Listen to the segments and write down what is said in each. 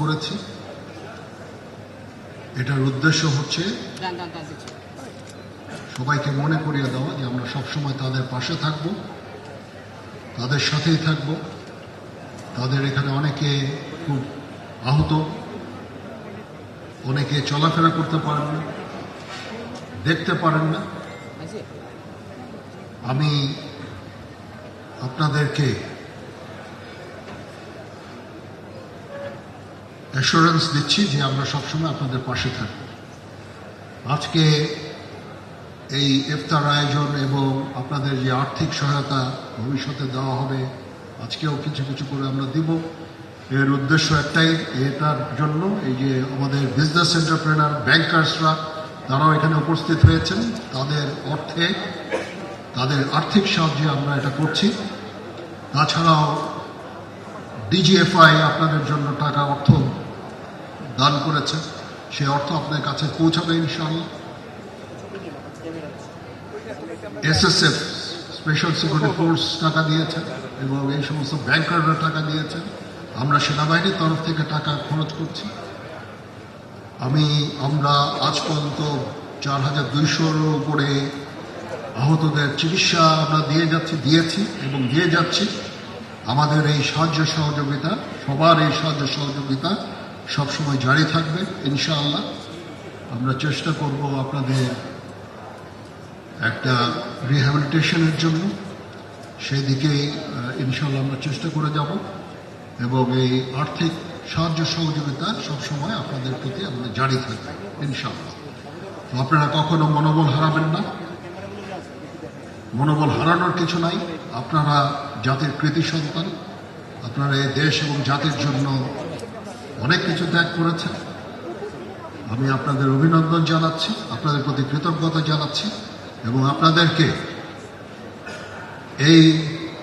করেছি। এটার উদ্দেশ্য হচ্ছে সবাইকে মনে করিয়ে দেওয়া যে আমরা সবসময় তাদের পাশে থাকব, তাদের সাথেই থাকব। তাদের এখানে অনেকে খুব আহত, অনেকে চলাফেরা করতে পারেন না, দেখতে পারেন না। আমি আপনাদেরকে অ্যাসুরেন্স দিচ্ছি যে আমরা সবসময় আপনাদের পাশে থাকব। আজকে এই ইফতার আয়োজন এবং আপনাদের যে আর্থিক সহায়তা ভবিষ্যতে দেওয়া হবে, আজকেও কিছু কিছু করে আমরা দিব। এর উদ্দেশ্য একটাই, এটার জন্য এই যে আমাদের বিজনেস এন্টারপ্রেনার ব্যাংকার্সরা তারাও এখানে উপস্থিত হয়েছেন। তাদের অর্থে, তাদের আর্থিক সাহায্যে আমরা এটা করছি। তাছাড়াও ডিজিএফআই আপনাদের জন্য টাকা অর্থ দান করেছে। সে অর্থ আপনার কাছে পৌঁছাবে ইনশাআল্লাহ। এসএসএফ স্পেশাল সিকিউরিটি ফোর্স টাকা দিয়েছেন এবং এই সমস্ত ব্যাংকাররা টাকা দিয়েছেন আমরা সেনাবাহিনীর তরফ থেকে টাকা খরচ করছি। আমি, আমরা আজ পর্যন্ত চার হাজার দুইশোর উপরে আহতদের চিকিৎসা আমরা দিয়ে যাচ্ছি, দিয়েছি এবং দিয়ে যাচ্ছি। আমাদের এই সাহায্য সহযোগিতা, সবার এই সাহায্য সহযোগিতা সবসময় জারি থাকবে, ইনশাআল্লাহ। আমরা চেষ্টা করব আপনাদের একটা রিহ্যাবিলিটেশনের জন্য। সেই দিকেই ইনশাআল্লাহ আমরা চেষ্টা করে যাব এবং এই আর্থিক সাহায্য সহযোগিতা সবসময় আপনাদের প্রতি আমাদের জারি থাকবে, ইনশাআল্লাহ। তো আপনারা কখনো মনোবল হারাবেন না। মনোবল হারানোর কিছু নাই। আপনারা জাতির কৃতি সন্তান আপনারা এই দেশ এবং জাতির জন্য অনেক কিছু ত্যাগ করেছেন। আমি আপনাদের অভিনন্দন জানাচ্ছি, আপনাদের প্রতি কৃতজ্ঞতা জানাচ্ছি এবং আপনাদেরকে এই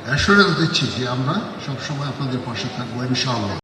অ্যাসুরেন্স দিচ্ছি যে আমরা সবসময় আপনাদের পাশে থাকব, ইনশাআল্লাহ।